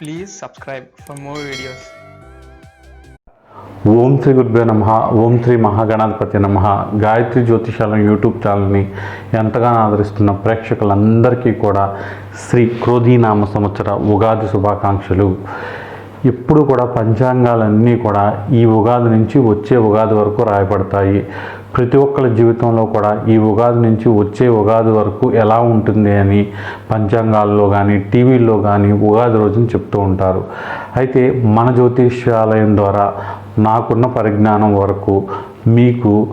Please subscribe for more videos Om Shri గురుభ్యో నమ. ఓం శ్రీ మహాగణాధిపతి నమ. గాయత్రి జ్యోతిషాలం యూట్యూబ్ ఛానల్ని ఎంతగానో ఆదరిస్తున్న ప్రేక్షకులందరికీ కూడా శ్రీ క్రోధీనామ సంవత్సర ఉగాది శుభాకాంక్షలు. ఎప్పుడు కూడా పంచాంగాలన్నీ కూడా ఈ ఉగాది నుంచి వచ్చే ఉగాది వరకు రాయబడతాయి. ప్రతి ఒక్కరి జీవితంలో కూడా ఈ ఉగాది నుంచి వచ్చే ఉగాది వరకు ఎలా ఉంటుంది అని పంచాంగాల్లో కానీ టీవీల్లో కానీ ఉగాది రోజున చెప్తూ ఉంటారు. అయితే మన జ్యోతిష్యాలయం ద్వారా నాకున్న పరిజ్ఞానం వరకు మీకు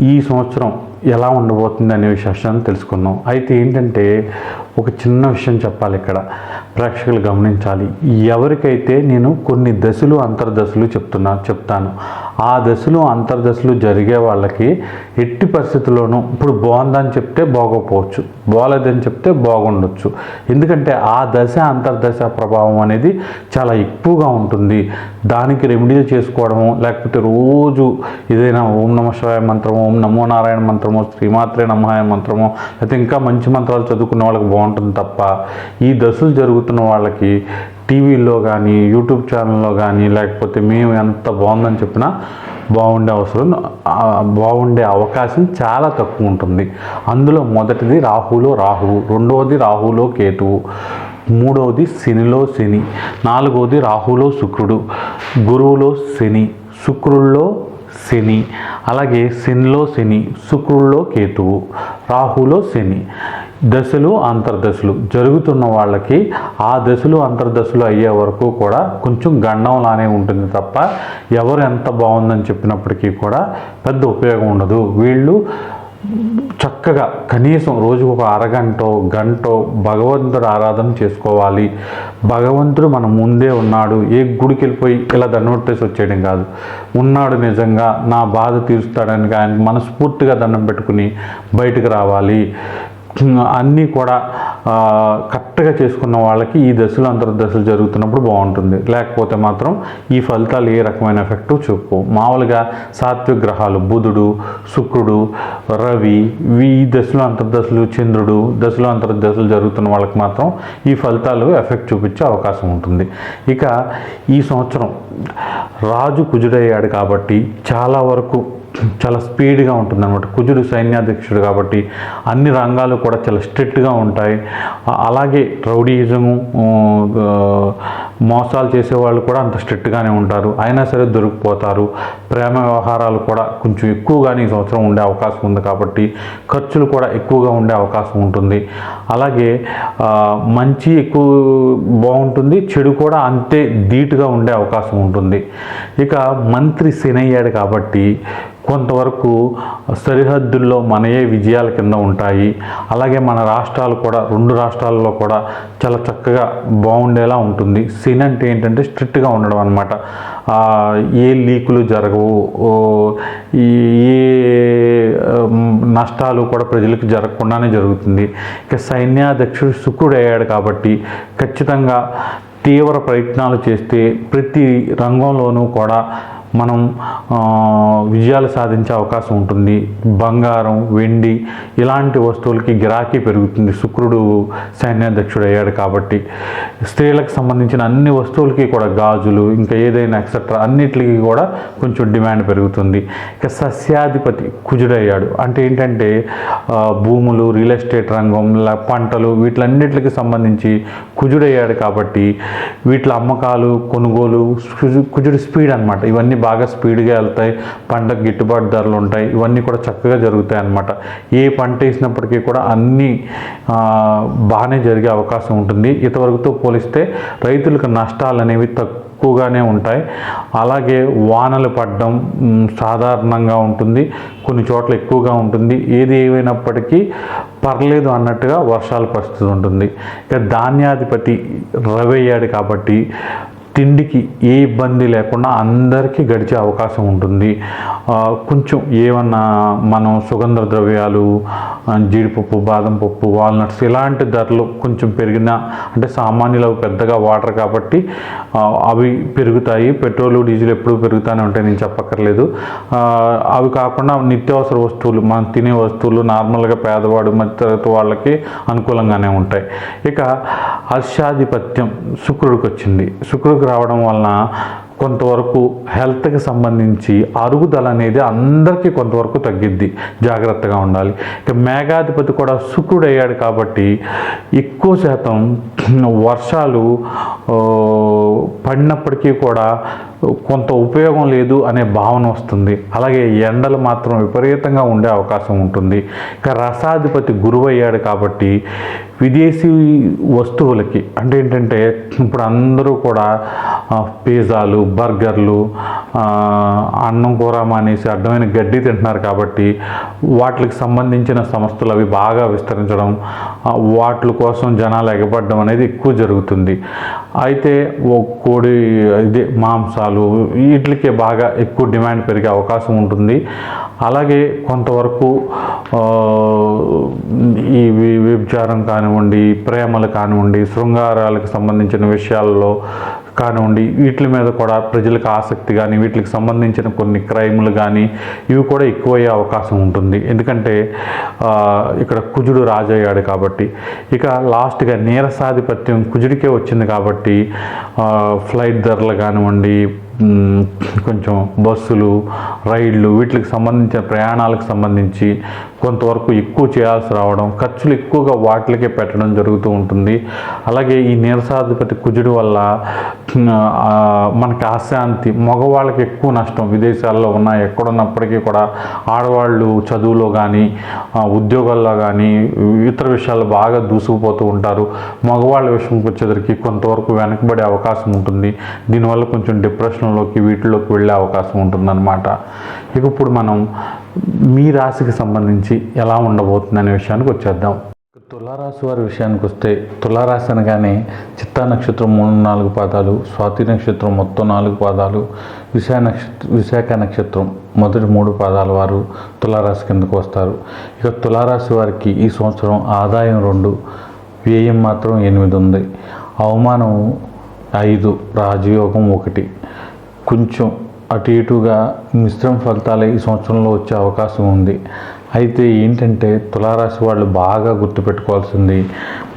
ఈ సంవత్సరం ఎలా ఉండబోతుంది అనే విషయాన్ని తెలుసుకుందాం. అయితే ఏంటంటే ఒక చిన్న విషయం చెప్పాలి ఇక్కడ. ప్రేక్షకులు గమనించాలి. ఎవరికైతే నేను కొన్ని దశలు అంతర్దశలు చెప్తున్నా చెప్తాను. ఆ దశలు అంతర్దశలు జరిగే వాళ్ళకి ఎట్టి పరిస్థితుల్లోనూ ఇప్పుడు బాగుందని చెప్తే బాగోపోవచ్చు. బాగలేదని చెప్తే బాగుండొచ్చు. ఎందుకంటే ఆ దశ అంతర్దశ ప్రభావం అనేది చాలా ఎక్కువగా ఉంటుంది. దానికి రెమెడీలు చేసుకోవడము లేకపోతే రోజు ఏదైనా ఓం నమ శివాయ మంత్రమో ఓం నమో నారాయణ మంత్రమో శ్రీమాత్రే నమహాయ మంత్రమో లేకపోతే ఇంకా మంచి మంత్రాలు చదువుకున్న వాళ్ళకి బాగుంటుంది తప్ప ఈ దశలు జరుగుతున్న వాళ్ళకి టీవీలో కానీ యూట్యూబ్ ఛానల్లో కానీ లేకపోతే మేము ఎంత బాగుందని చెప్పినా బాగుండే అవసరం బాగుండే అవకాశం చాలా తక్కువ ఉంటుంది. అందులో మొదటిది రాహులో రాహువు రెండవది రాహులో కేతువు మూడవది శనిలో శని నాలుగవది రాహులో శుక్రుడు గురువులో శని శుక్రుల్లో శని అలాగే శనిలో శని శుక్రుల్లో కేతువు రాహులో శని. దశలు అంతర్దశలు. జరుగుతున్న వాళ్ళకి ఆ దశలు అంతర్దశలు అయ్యే వరకు కూడా కొంచెం గండంలానే ఉంటుంది తప్ప ఎవరు ఎంత బాగుందని చెప్పినప్పటికీ కూడా పెద్ద ఉపయోగం ఉండదు. వీళ్ళు చక్కగా కనీసం రోజుకు ఒక అరగంట గంట భగవంతుడు ఆరాధన చేసుకోవాలి. భగవంతుడు మన ముందే ఉన్నాడు. ఏ గుడికి వెళ్ళిపోయి ఇలా దండం పెట్టేసి వచ్చేయడం కాదు. ఉన్నాడు నిజంగా నా బాధ తీరుస్తాడని ఆయన మనస్ఫూర్తిగా దండం పెట్టుకుని బయటకు రావాలి. అన్నీ కూడా కరెక్ట్గా చేసుకున్న వాళ్ళకి ఈ దశలు అంతర్దశలు జరుగుతున్నప్పుడు బాగుంటుంది. లేకపోతే మాత్రం ఈ ఫలితాలు ఏ రకమైన ఎఫెక్టు చూపు మామూలుగా సాత్విక గ్రహాలు బుధుడు శుక్రుడు రవి ఈ దశలు అంతర్దశలు చంద్రుడు దశలు అంతర్దశలు జరుగుతున్న వాళ్ళకి మాత్రం ఈ ఫలితాలు ఎఫెక్ట్ చూపించే అవకాశం ఉంటుంది. ఇక ఈ సంవత్సరం రాజు కుజుడయ్యాడు కాబట్టి చాలా వరకు చాలా స్పీడ్గా ఉంటుంది అనమాట కుజుడు సైన్యాధ్యక్షుడు కాబట్టి అన్ని రంగాలు కూడా చాలా స్ట్రిక్ట్గా ఉంటాయి. అలాగే రౌడీయిజము మోసాలు చేసేవాళ్ళు కూడా అంత స్ట్రిక్ట్గానే ఉంటారు. అయినా సరే దొరికిపోతారు. ప్రేమ వ్యవహారాలు కూడా కొంచెం ఎక్కువగానే ఈ సంవత్సరం ఉండే అవకాశం ఉంది కాబట్టి ఖర్చులు కూడా ఎక్కువగా ఉండే అవకాశం ఉంటుంది. అలాగే మంచి ఎక్కువ బాగుంటుంది చెడు కూడా అంతే ధీటుగా ఉండే అవకాశం ఉంటుంది. ఇక మంత్రి శనయ్యాడు కాబట్టి కొంతవరకు సరిహద్దుల్లో మనయే విజయాల కింద ఉంటాయి. అలాగే మన రాష్ట్రాలు కూడా రెండు రాష్ట్రాల్లో కూడా చాలా చక్కగా బాగుండేలా ఉంటుంది. సీన్ అంటే ఏంటంటే స్ట్రిక్ట్గా ఉండడం అనమాట ఏ లీకులు జరగవు. ఈ ఏ నష్టాలు కూడా ప్రజలకు జరగకుండానే జరుగుతుంది. ఇక సైన్యాధ్యక్షుడు శుక్రుడు అయ్యాడు కాబట్టి ఖచ్చితంగా తీవ్ర ప్రయత్నాలు చేస్తే ప్రతి రంగంలోనూ కూడా మనం విజయాలు సాధించే అవకాశం ఉంటుంది. బంగారం వెండి ఇలాంటి వస్తువులకి గిరాకీ పెరుగుతుంది. శుక్రుడు సైన్యాధ్యక్షుడు అయ్యాడు కాబట్టి. స్త్రీలకు సంబంధించిన అన్ని వస్తువులకి కూడా గాజులు ఇంకా ఏదైనా ఎక్సెట్రా అన్నిటికీ కూడా కొంచెం డిమాండ్ పెరుగుతుంది. ఇక సస్యాధిపతి కుజుడయ్యాడు. అంటే ఏంటంటే భూములు రియల్ ఎస్టేట్ రంగం పంటలు వీటిలన్నిటికి సంబంధించి కుజుడయ్యాడు కాబట్టి వీటి అమ్మకాలు కొనుగోలు కుజు- కుజుడు స్పీడ్ అనమాట ఇవన్నీ బాగా స్పీడ్గా వెళ్తాయి. పంటకు గిట్టుబాటు ధరలు ఉంటాయి. ఇవన్నీ కూడా చక్కగా జరుగుతాయి అన్నమాట. ఏ పంట వేసినప్పటికీ కూడా అన్నీ బాగానే జరిగే అవకాశం ఉంటుంది. ఇంతవరకుతో పోలిస్తే రైతులకు నష్టాలు అనేవి తక్కువగానే ఉంటాయి. అలాగే వానలు పడడం సాధారణంగా ఉంటుంది. కొన్ని చోట్ల ఎక్కువగా ఉంటుంది. ఏది ఏమైనప్పటికీ పర్లేదు అన్నట్టుగా వర్షాల పరిస్థితి ఉంటుంది. ఇక ధాన్యాధిపతి రవి అయ్యాడు కాబట్టి తిండికి ఏ ఇబ్బంది లేకుండా అందరికీ గడిచే అవకాశం ఉంటుంది. కొంచెం ఏమన్నా మనం సుగంధ ద్రవ్యాలు జీడిపప్పు బాదం పప్పు వాల్నట్స్ ఇలాంటి ధరలు కొంచెం పెరిగినా అంటే సామాన్యులు అవి పెద్దగా వాటర్ కాబట్టి అవి పెరుగుతాయి. పెట్రోల్ డీజిల్ ఎప్పుడు పెరుగుతూనే ఉంటాయి నేను చెప్పక్కర్లేదు. అవి కాకుండా నిత్యావసర వస్తువులు మనం తినే వస్తువులు నార్మల్గా పేదవాడు మధ్యతరగతి వాళ్ళకి అనుకూలంగానే ఉంటాయి. ఇక హర్షాధిపత్యం శుక్రుడికి వచ్చింది. శుక్రుడు శుక్రుడికి రావడం వలన కొంతవరకు హెల్త్కి సంబంధించి అరుగుదల అనేది అందరికీ కొంతవరకు తగ్గిద్ది. జాగ్రత్తగా ఉండాలి. ఇక మేఘాధిపతి కూడా శుక్రుడు అయ్యాడు కాబట్టి ఎక్కువ శాతం వర్షాలు పడినప్పటికీ కూడా కొంత ఉపయోగం లేదు అనే భావన వస్తుంది. అలాగే ఎండలు మాత్రం విపరీతంగా ఉండే అవకాశం ఉంటుంది. ఇక రసాధిపతి గురువు అయ్యాడు కాబట్టి విదేశీ వస్తువులకి అంటే ఏంటంటే ఇప్పుడు అందరూ కూడా పిజ్జాలు బర్గర్లు అన్నం కూర మానేసి అడ్డమైన గడ్డి తింటున్నారు కాబట్టి వాటికి సంబంధించిన సంస్థలు అవి బాగా విస్తరించడం వాటి కోసం జనాలు ఎగబడడం అనేది ఎక్కువ జరుగుతుంది. అయితే ఓ కోడి ఇదే మాంసాలు వీటికే బాగా ఎక్కువ డిమాండ్ పెరిగే అవకాశం ఉంటుంది. అలాగే కొంతవరకు ఈ విభజారం వ్యభిచారం కానివ్వండి ప్రేమలు కానివ్వండి శృంగారాలకు సంబంధించిన విషయాల్లో కానివ్వండి వీటి మీద కూడా ప్రజలకు ఆసక్తి కానీ వీటికి సంబంధించిన కొన్ని క్రైములు కానీ ఇవి కూడా ఎక్కువయ్యే అవకాశం ఉంటుంది. ఎందుకంటే ఇక్కడ కుజుడు రాజయ్యాడు కాబట్టి. ఇక లాస్ట్గా నీరసాధిపత్యం కుజుడికే వచ్చింది కాబట్టి ఫ్లైట్ ధరలు కానివ్వండి కొంచెం బస్సులు రైళ్ళు వీటికి సంబంధించిన ప్రయాణాలకు సంబంధించి కొంతవరకు ఎక్కువ చేయాల్సి రావడం ఖర్చులు ఎక్కువగా వాటికే పెట్టడం జరుగుతూ ఉంటుంది. అలాగే ఈ నీరసాధిపతి కుజుడు వల్ల మనకి అశాంతి మగవాళ్ళకి ఎక్కువ నష్టం విదేశాల్లో ఉన్న ఎక్కడున్నప్పటికీ కూడా ఆడవాళ్ళు చదువులో కానీ ఉద్యోగాల్లో కానీ ఇతర విషయాలు బాగా దూసుకుపోతూ ఉంటారు. మగవాళ్ళ విషయంకి వచ్చేసరికి కొంతవరకు వెనకబడే అవకాశం ఉంటుంది. దీనివల్ల కొంచెం డిప్రెషన్ డిప్రెషన్లోకి వీటిలోకి వెళ్ళే అవకాశం ఉంటుందన్నమాట. ఇక ఇప్పుడు మనం మీ రాశికి సంబంధించి ఎలా ఉండబోతుంది అనే విషయానికి వచ్చేద్దాం. తులారాశి వారి విషయానికి వస్తే తులారాశి అనగానే చిత్తా నక్షత్రం మూడు నాలుగు పాదాలు స్వాతి నక్షత్రం మొత్తం నాలుగు పాదాలు విశాఖ నక్షత్ర విశాఖ నక్షత్రం మొదటి మూడు పాదాల వారు తులారాశి కిందకు వస్తారు. ఇక తులారాశి వారికి ఈ సంవత్సరం ఆదాయం రెండు వ్యయం మాత్రం ఎనిమిది ఉంది. అవమానం ఐదు రాజయోగం ఒకటి. కొంచెం అటు ఇటుగా మిశ్రమ ఫలితాలే ఈ సంవత్సరంలో వచ్చే అవకాశం ఉంది. అయితే ఏంటంటే తులారాశి వాళ్ళు బాగా గుర్తుపెట్టుకోవాల్సింది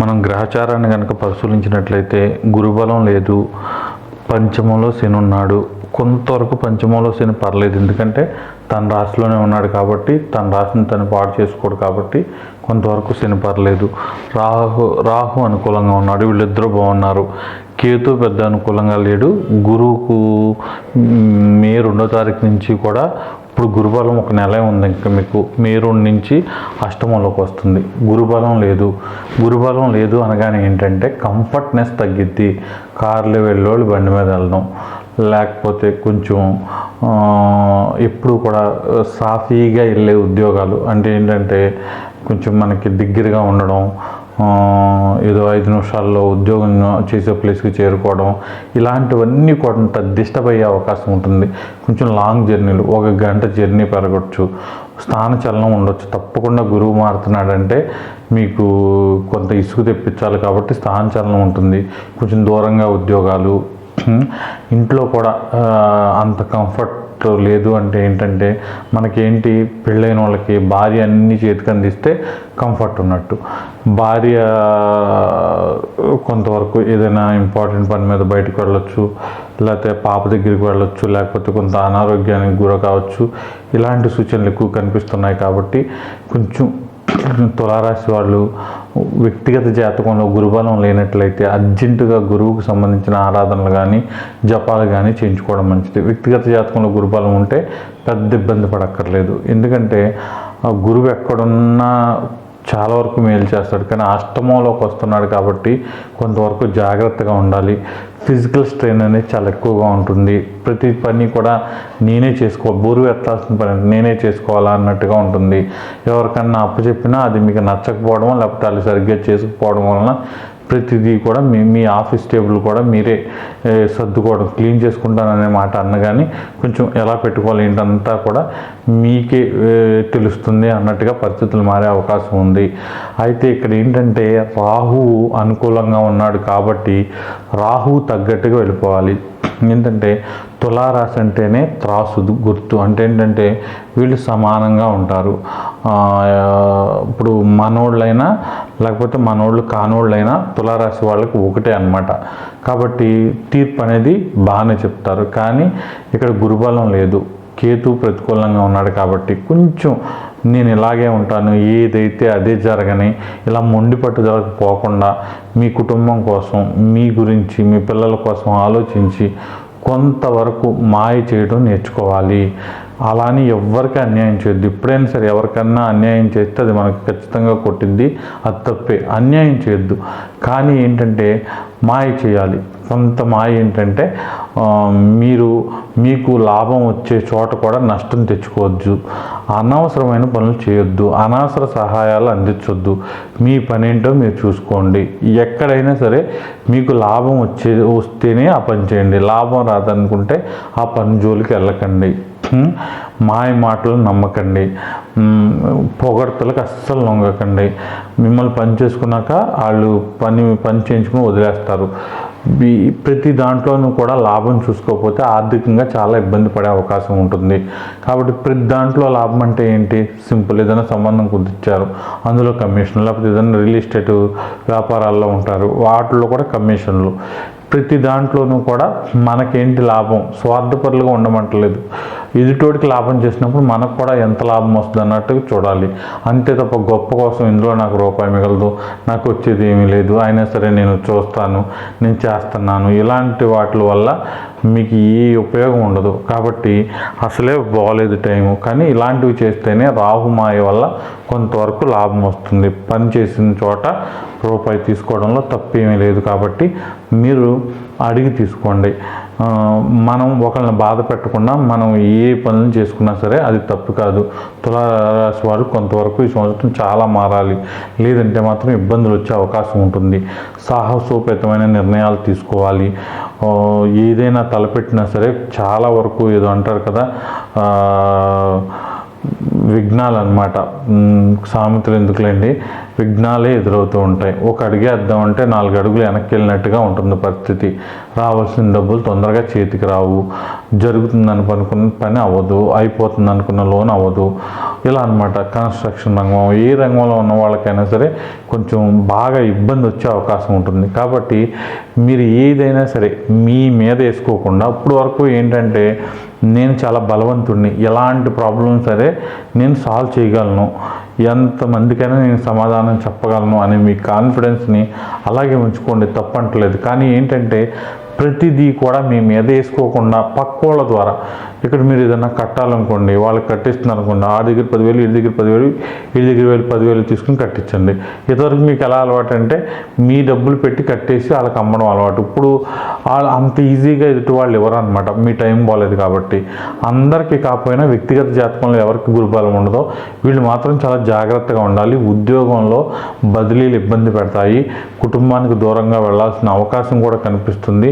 మనం గ్రహచారాన్ని కనుక పరిశీలించినట్లయితే గురుబలం లేదు పంచమంలో శని ఉన్నాడు. కొంతవరకు పంచమంలో శని పర్లేదు. ఎందుకంటే తన రాశిలోనే ఉన్నాడు కాబట్టి తన రాశిని తను పాడు చేసుకోడు కాబట్టి కొంతవరకు శని పర్లేదు. రాహు రాహు అనుకూలంగా ఉన్నాడు. వీళ్ళిద్దరూ బాగున్నారు. కేతు పెద్ద అనుకూలంగా లేడు. గురువుకు మే రెండో తారీఖు నుంచి కూడా ఇప్పుడు గురుబలం ఒక నెల ఉంది ఇంకా మీకు. మే రెండు నుంచి అష్టమంలోకి వస్తుంది. గురుబలం లేదు. గురుబలం లేదు అనగానే ఏంటంటే కంఫర్ట్నెస్ తగ్గిద్ది. కార్లు వెళ్ళేవాళ్ళు బండి మీద వెళ్ళడం లేకపోతే కొంచెం ఎప్పుడు కూడా సాఫీగా వెళ్ళే ఉద్యోగాలు అంటే ఏంటంటే కొంచెం మనకి దగ్గరగా ఉండడం ఏదో ఐదు నిమిషాల్లో ఉద్యోగం చేసే ప్లేస్కి చేరుకోవడం ఇలాంటివన్నీ కొంత డిస్టర్బ్ అయ్యే అవకాశం ఉంటుంది. కొంచెం లాంగ్ జర్నీలు ఒక గంట జర్నీ పెరగచ్చు. స్థానచలనం ఉండొచ్చు. తప్పకుండా గురువు మారుతున్నాడంటే మీకు కొంత ఇసుకు తెప్పించాలి కాబట్టి స్థానచలనం ఉంటుంది. కొంచెం దూరంగా ఉద్యోగాలు ఇంట్లో కూడా అంత కంఫర్ట్ లేదు అంటే ఏంటంటే మనకేంటి పెళ్ళైన వాళ్ళకి భార్య అన్ని చేతికి అందిస్తే కంఫర్ట్ ఉన్నట్టు. భార్య కొంతవరకు ఏదైనా ఇంపార్టెంట్ పని మీద బయటకు వెళ్ళొచ్చు లేకపోతే పాప దగ్గరికి వెళ్ళొచ్చు లేకపోతే కొంత అనారోగ్యానికి గుర కావచ్చు ఇలాంటి సూచనలు ఎక్కువ కనిపిస్తున్నాయి కాబట్టి కొంచెం తులారాశి వాళ్ళు వ్యక్తిగత జాతకంలో గురుబలం లేనట్లయితే అర్జెంటుగా గురువుకు సంబంధించిన ఆరాధనలు కానీ జపాలు కానీ చేయించుకోవడం మంచిది. వ్యక్తిగత జాతకంలో గురుబలం ఉంటే పెద్ద ఇబ్బంది పడక్కర్లేదు. ఎందుకంటే ఆ గురువు ఎక్కడున్నా చాలా వరకు మేలు చేస్తాడు. కానీ అష్టమంలోకి వస్తున్నాడు కాబట్టి కొంతవరకు జాగ్రత్తగా ఉండాలి. ఫిజికల్ స్ట్రెయిన్ అనేది చాలా ఎక్కువగా ఉంటుంది. ప్రతి పని కూడా నేనే చేసుకో బోరు ఎత్తాల్సిన పని నేనే చేసుకోవాలా అన్నట్టుగా ఉంటుంది. ఎవరికన్నా అప్పు చెప్పినా అది మీకు నచ్చకపోవడం లేకపోతే వాళ్ళు సరిగ్గా చేసుకుపోవడం వలన ప్రతిదీ కూడా మీ మీ ఆఫీస్ టేబుల్ కూడా మీరే సర్దుకోవడం క్లీన్ చేసుకుంటాననే మాట అన్న కానీ కొంచెం ఎలా పెట్టుకోవాలి ఏంటంతా కూడా మీకే తెలుస్తుంది అన్నట్టుగా పరిస్థితులు మారే అవకాశం ఉంది. అయితే ఇక్కడ ఏంటంటే రాహు అనుకూలంగా ఉన్నాడు కాబట్టి రాహు తగ్గట్టుగా వెళ్ళిపోవాలి. ఏంటంటే తులారాశి అంటేనే త్రాసు గుర్తు అంటే ఏంటంటే వీళ్ళు సమానంగా ఉంటారు. ఇప్పుడు మనోళ్ళైనా లేకపోతే మనోళ్ళు కానోళ్ళైనా తులారాశి వాళ్ళకి ఒకటే అన్నమాట. కాబట్టి తీర్పు అనేది బాగానే చెప్తారు. కానీ ఇక్కడ గురుబలం లేదు. కేతు ప్రతికూలంగా ఉన్నాడు కాబట్టి కొంచెం నేను ఇలాగే ఉంటాను ఏదైతే అదే జరగని ఇలా మొండి పట్టుదలకు పోకుండా మీ కుటుంబం కోసం మీ గురించి మీ పిల్లల కోసం ఆలోచించి కొంతవరకు మాయ చేయడం నేర్చుకోవాలి. అలా అని ఎవరికి అన్యాయం చేయొద్దు. ఎప్పుడైనా సరే ఎవరికన్నా అన్యాయం చేస్తే అది మనకు ఖచ్చితంగా కొట్టిద్ది. అది తప్పే. అన్యాయం చేయొద్దు. కానీ ఏంటంటే మాయ చేయాలి. కొంత మాయ ఏంటంటే మీరు మీకు లాభం వచ్చే చోట కూడా నష్టం తెచ్చుకోవద్దు. అనవసరమైన పనులు చేయొద్దు. అనవసర సహాయాలు అందించొద్దు. మీ పని ఏంటో మీరు చూసుకోండి. ఎక్కడైనా సరే మీకు లాభం వచ్చే వస్తేనే ఆ పని చేయండి. లాభం రాదనుకుంటే ఆ పని జోలికి వెళ్ళకండి. మాయ మాటలు నమ్మకండి. పొగడతలకు అస్సలు నొంగకండి. మిమ్మల్ని పని చేసుకున్నాక వాళ్ళు పని పని చేయించుకుని వదిలేస్తారు. ప్రతి దాంట్లోనూ కూడా లాభం చూసుకోకపోతే ఆర్థికంగా చాలా ఇబ్బంది పడే అవకాశం ఉంటుంది. కాబట్టి ప్రతి దాంట్లో లాభం అంటే ఏంటి? సింపుల్ ఏదైనా సంబంధం కుదిర్చారు. అందులో కమిషన్ లేకపోతే ఏదైనా రియల్ ఎస్టేట్ వ్యాపారాల్లో ఉంటారు. వాటిల్లో కూడా కమిషన్లు. ప్రతి దాంట్లోనూ కూడా మనకేంటి లాభం? స్వార్థపరులుగా ఉండమంటలేదు. ఎదుటోడికి లాభం చేసినప్పుడు మనకు కూడా ఎంత లాభం వస్తుంది అన్నట్టు చూడాలి. అంతే తప్ప గొప్ప కోసం ఇందులో నాకు రూపాయి మిగలదు నాకు వచ్చేది ఏమీ లేదు. అయినా సరే నేను చూస్తాను నేను చేస్తున్నాను. ఇలాంటి వాటి వల్ల మీకు ఏ ఉపయోగం ఉండదు. కాబట్టి అసలే బాగాలేదు టైము. కానీ ఇలాంటివి చేస్తేనే రాహుమాయ వల్ల కొంతవరకు లాభం వస్తుంది. పని చేసిన చోట రూపాయి తీసుకోవడంలో తప్పేమీ లేదు. కాబట్టి మీరు అడిగి తీసుకోండి. మనం ఒకరిని బాధ పెట్టకుండా మనం ఏ పనులు చేసుకున్నా సరే అది తప్పు కాదు. తులారాశి వారు కొంతవరకు ఈ సంవత్సరం చాలా మారాలి. లేదంటే మాత్రం ఇబ్బందులు వచ్చే అవకాశం ఉంటుంది. సాహసోపేతమైన నిర్ణయాలు తీసుకోవాలి. ఏదైనా తలపెట్టినా సరే చాలా వరకు ఏదో అంటారు కదా విఘ్నాలు అనమాట సామెతలు ఎందుకులేండి? విఘ్నాలే ఎదురవుతూ ఉంటాయి. ఒక అడిగే అద్దామంటే నాలుగు అడుగులు వెనక్కి వెళ్ళినట్టుగా ఉంటుంది పరిస్థితి. రావాల్సిన డబ్బులు తొందరగా చేతికి రావు. జరుగుతుందని అనుకున్న పని అవ్వదు. అయిపోతుంది అనుకున్న లోన్ అవ్వదు. ఇలా అనమాట కన్స్ట్రక్షన్ రంగం ఏ రంగంలో ఉన్న వాళ్ళకైనా సరే కొంచెం బాగా ఇబ్బంది వచ్చే అవకాశం ఉంటుంది. కాబట్టి మీరు ఏదైనా సరే మీ మీద వేసుకోకుండా అప్పుడు వరకు ఏంటంటే నేను చాలా బలవంతుడిని ఎలాంటి ప్రాబ్లం సరే నేను సాల్వ్ చేయగలను ఎంతమందికైనా నేను సమాధానం చెప్పగలను అనే మీ కాన్ఫిడెన్స్ని అలాగే ఉంచుకోండి తప్పంటలేదు. కానీ ఏంటంటే ప్రతిదీ కూడా మీ మీద వేసుకోకుండా పక్కోళ్ళ ద్వారా. ఇక్కడ మీరు ఏదైనా కట్టాలనుకోండి వాళ్ళకి కట్టిస్తున్నారు అనుకోండి ఆ దగ్గర పదివేలు ఈ దగ్గర పదివేలు ఈ దగ్గర వేలు పదివేలు తీసుకుని కట్టించండి. ఇంతవరకు మీకు ఎలా అలవాటు అంటే మీ డబ్బులు పెట్టి కట్టేసి వాళ్ళకి అమ్మడం అలవాటు. ఇప్పుడు వాళ్ళు అంత ఈజీగా ఎదుటి వాళ్ళు ఎవరు అనమాట మీ టైం బాగాలేదు కాబట్టి. అందరికీ కాకపోయినా వ్యక్తిగత జాతకంలో ఎవరికి గురుబలం ఉండదో వీళ్ళు మాత్రం చాలా జాగ్రత్తగా ఉండాలి. ఉద్యోగంలో బదిలీలు ఇబ్బంది పెడతాయి. కుటుంబానికి దూరంగా వెళ్ళాల్సిన అవకాశం కూడా కనిపిస్తుంది.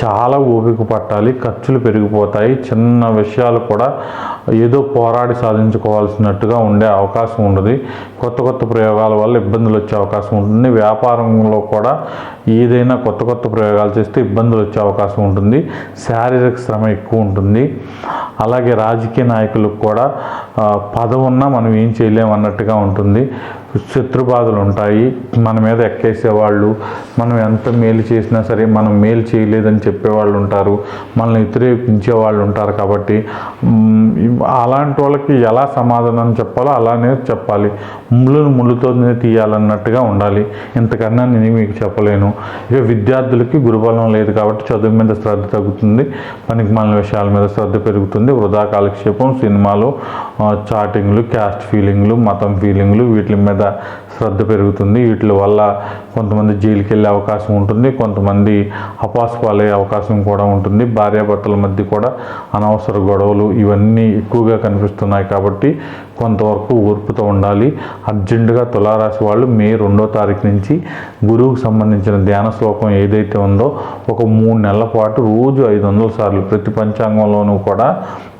చాలా ఓపిక పట్టాలి ఖర్చులు పెరిగిపోతాయి చిన్న విషయాలు కూడా ఏదో పోరాడి సాధించుకోవాల్సినట్టుగా ఉండే అవకాశం ఉండదు. కొత్త కొత్త ప్రయోగాల వల్ల ఇబ్బందులు వచ్చే అవకాశం ఉంటుంది. వ్యాపారంలో కూడా ఏదైనా కొత్త కొత్త ప్రయోగాలు చేస్తే ఇబ్బందులు వచ్చే అవకాశం ఉంటుంది. శారీరక శ్రమ ఎక్కువ ఉంటుంది. అలాగే రాజకీయ నాయకులకు కూడా పదవున్నా మనం ఏం చేయలేము అన్నట్టుగా ఉంటుంది. శత్రుబాధలు ఉంటాయి. మన మీద ఎక్కేసేవాళ్ళు మనం ఎంత మేలు చేసినా సరే మనం మేలు చేయలేదని చెప్పేవాళ్ళు ఉంటారు మనల్ని వ్యతిరేకించే వాళ్ళు ఉంటారు కాబట్టి అలాంటి వాళ్ళకి ఎలా సమాధానం చెప్పాలో అలానే చెప్పాలి. ముళ్ళును ముళ్ళుతోనే తీయాలన్నట్టుగా ఉండాలి. ఇంతకన్నా నేను మీకు చెప్పలేను. ఇక విద్యార్థులకి గురుబలం లేదు కాబట్టి చదువు మీద శ్రద్ధ తగ్గుతుంది పనికి మన విషయాల మీద శ్రద్ధ పెరుగుతుంది. వృధా కాలక్షేపం సినిమాలు చాటింగ్లు క్యాస్ట్ ఫీలింగ్లు మతం ఫీలింగ్లు వీటి మీద పెరుగుతుంది. వీటి వల్ల కొంతమంది జైలుకి వెళ్ళే అవకాశం ఉంటుంది. కొంతమంది అపాసు పాలయ్యే అవకాశం కూడా ఉంటుంది. భార్యాభర్తల మధ్య కూడా అనవసర గొడవలు ఇవన్నీ ఎక్కువగా కనిపిస్తున్నాయి కాబట్టి కొంతవరకు ఓర్పుతో ఉండాలి. అర్జెంటుగా తులారాశి వాళ్ళు మే రెండో తారీఖు నుంచి గురువుకు సంబంధించిన ధ్యాన శ్లోకం ఏదైతే ఉందో ఒక మూడు నెలల పాటు రోజు ఐదు వందల సార్లు ప్రతి పంచాంగంలోనూ కూడా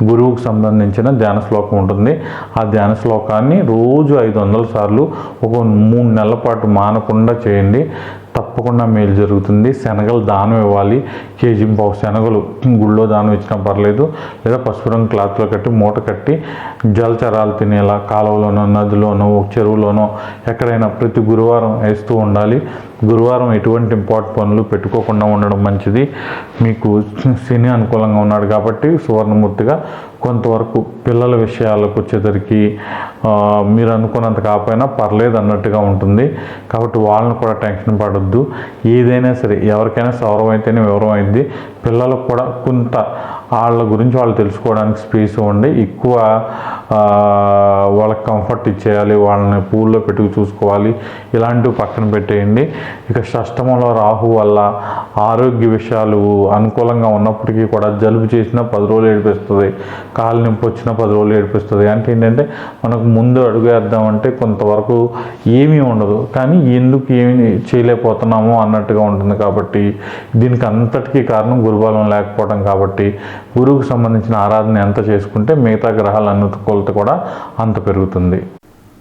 గురువుకు సంబంధించిన ధ్యాన శ్లోకం ఉంటుంది. ఆ ధ్యాన శ్లోకాన్ని రోజు ఐదు వందల సార్లు ఒక మూడు నెలల పాటు మానకుండా చేయండి. తప్పకుండా మేలు జరుగుతుంది. శనగలు దానం ఇవ్వాలి. కేజీ పావు శనగలు గుళ్ళో దానం ఇచ్చినా పర్లేదు. లేదా పసుపు రంగు క్లాత్లో కట్టి మూట కట్టి జలచరాలు తినేలా కాలువలోనో నదిలోనో ఒక చెరువులోనో ఎక్కడైనా ప్రతి గురువారం వేస్తూ ఉండాలి. గురువారం ఎటువంటి ఇంపార్ట్ పనులు పెట్టుకోకుండా ఉండడం మంచిది. మీకు శని అనుకూలంగా ఉన్నాడు కాబట్టి సువర్ణమూర్తిగా కొంతవరకు పిల్లల విషయాలకు వచ్చేసరికి మీరు అనుకున్నంత కాకపోయినా పర్లేదు అన్నట్టుగా ఉంటుంది. కాబట్టి వాళ్ళని కూడా టెన్షన్ పడొద్దు. ఏదైనా సరే ఎవరికైనా సౌరవం అయితేనే వివరం అయింది. పిల్లలకు కూడా కొంత వాళ్ళ గురించి వాళ్ళు తెలుసుకోవడానికి స్పేస్ ఉండి ఎక్కువ వాళ్ళకి కంఫర్ట్ ఇచ్చేయాలి వాళ్ళని పూల్లో పెట్టుకు చూసుకోవాలి ఇలాంటివి పక్కన పెట్టేయండి. ఇక షష్టమంలో రాహు వల్ల ఆరోగ్య విషయాలు అనుకూలంగా ఉన్నప్పటికీ కూడా జలుబు చేసినా పది రోజులు ఏడిపిస్తుంది కాలు నొప్పి వచ్చినా పది రోజులు ఏడిపిస్తుంది. అంటే ఏంటంటే మనకు ముందు అడుగు వేద్దామంటే కొంతవరకు ఏమీ ఉండదు. కానీ ఎందుకు ఏమి చేయలేకపోతున్నామో అన్నట్టుగా ఉంటుంది కాబట్టి దీనికి అంతటికీ కారణం గురుబలం లేకపోవడం కాబట్టి గురువుకు సంబంధించిన ఆరాధన ఎంత చేసుకుంటే మిగతా గ్రహాల అనుకూలత కూడా అంత పెరుగుతుంది.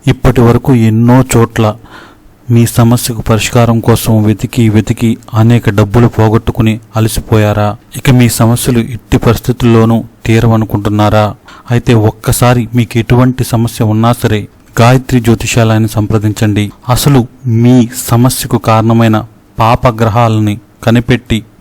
ఇప్పటి వరకు ఎన్నో చోట్ల మీ సమస్యకు పరిష్కారం కోసం వెతికి వెతికి అనేక డబ్బులు పోగొట్టుకుని అలసిపోయారా? ఇక మీ సమస్యలు ఎట్టి పరిస్థితుల్లోనూ తీరవనుకుంటున్నారా? అయితే ఒక్కసారి మీకు ఎటువంటి సమస్య ఉన్నా సరే గాయత్రి జ్యోతిషాలయాన్ని సంప్రదించండి. అసలు మీ సమస్యకు కారణమైన పాపగ్రహాలని కనిపెట్టి